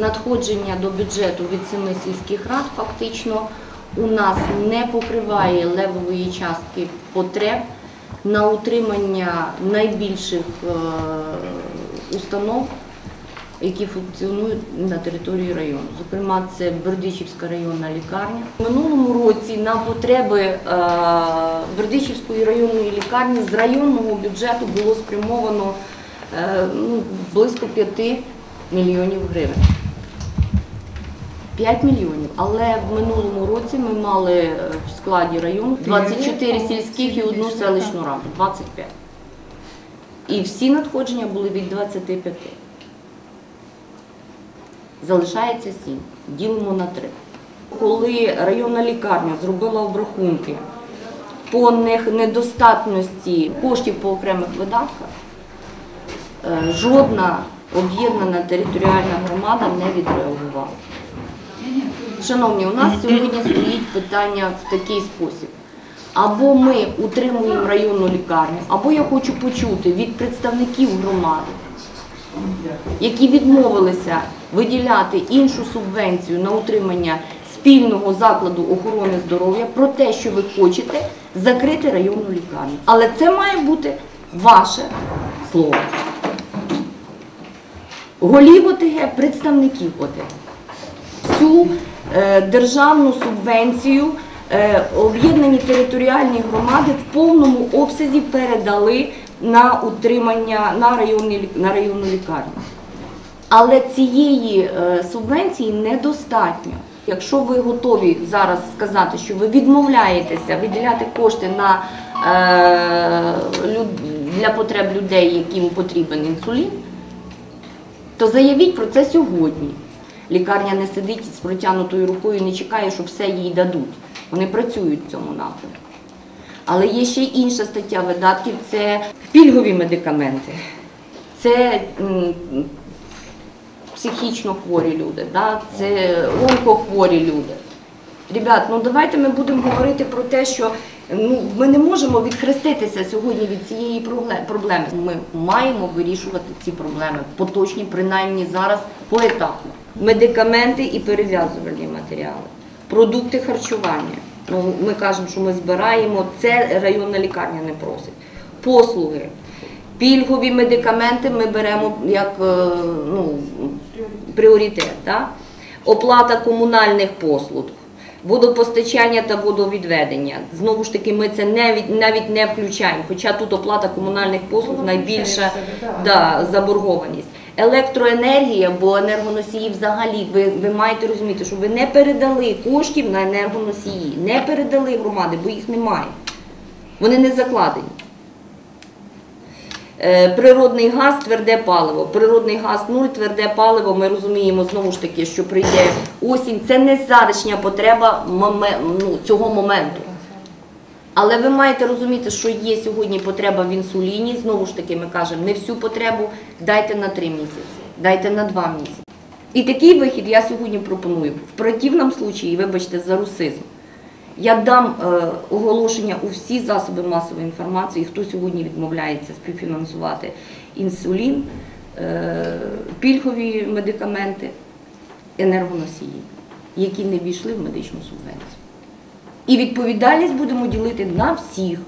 надходження до бюджету від семи сільських рад фактично у нас не покриває левової частки потреб на утримання найбільших е, установ, які функціонують на території району. Зокрема, це Бердичівська районна лікарня. У минулому році на потреби е, Бердичівської районної лікарні з районного бюджету було спрямовано е, ну, близько 5 мільйонів гривень. 5 мільйонів. Але в минулому році ми мали е, в складі району 24 сільських і одну селищну раду. 25. І всі надходження були від 25. Залишається 7. Ділимо на 3. Коли районна лікарня зробила обрахунки по недостатності коштів по окремих видатках, е, жодна об'єднана територіальна громада не відреагувала. Шановні, у нас сьогодні стоїть питання в такий спосіб. Або ми утримуємо районну лікарню, або я хочу почути від представників громади, які відмовилися виділяти іншу субвенцію на утримання спільного закладу охорони здоров'я про те, що ви хочете закрити районну лікарню. Але це має бути ваше слово. Голів ОТГ, представників ОТГ цю е, державну субвенцію е, об'єднані територіальні громади в повному обсязі передали на утримання на, районні, на районну лікарню. Але цієї е, субвенції недостатньо. Якщо ви готові зараз сказати, що ви відмовляєтеся виділяти кошти на, для потреб людей, яким потрібен інсулін, то заявіть про це сьогодні. Лікарня не сидить з протягнутою рукою не чекає, що все їй дадуть. Вони працюють в цьому напрямку. Але є ще інша стаття видатків це пільгові медикаменти. Це психічно хворі люди, да? це онкохворі люди. Ребят, ну давайте ми будемо говорити про те, що ну, ми не можемо відхреститися сьогодні від цієї проблеми. Ми маємо вирішувати ці проблеми поточні, принаймні зараз поетапно. Медикаменти і перев'язувальні матеріали, продукти харчування. Ну, ми кажемо, що ми збираємо, це районна лікарня не просить. Послуги. Пільгові медикаменти ми беремо як е, ну, пріоритет. Да? Оплата комунальних послуг, водопостачання та водовідведення. Знову ж таки, ми це не від- навіть не включаємо, хоча тут оплата комунальних послуг найбільша да, заборгованість. Електроенергія, бо енергоносії взагалі, ви, ви маєте розуміти, що ви не передали коштів на енергоносії, не передали громади, бо їх немає. Вони не закладені. Е, Природний газ, тверде паливо. Природний газ нуль, тверде паливо. Ми розуміємо знову ж таки, що прийде осінь. Це не заручня потреба ну, цього моменту. Але ви маєте розуміти, що є сьогодні потреба в інсуліні. Знову ж таки, ми кажемо, не всю потребу дайте на три місяці, дайте на два місяці. І такий вихід я сьогодні пропоную. В противному случаї, вибачте, за русизм. Я дам е, оголошення у всі засоби масової інформації, хто сьогодні відмовляється співфінансувати інсулін, е, пільгові медикаменти, енергоносії, які не війшли в медичну субвенцію. І відповідальність будемо ділити на всіх.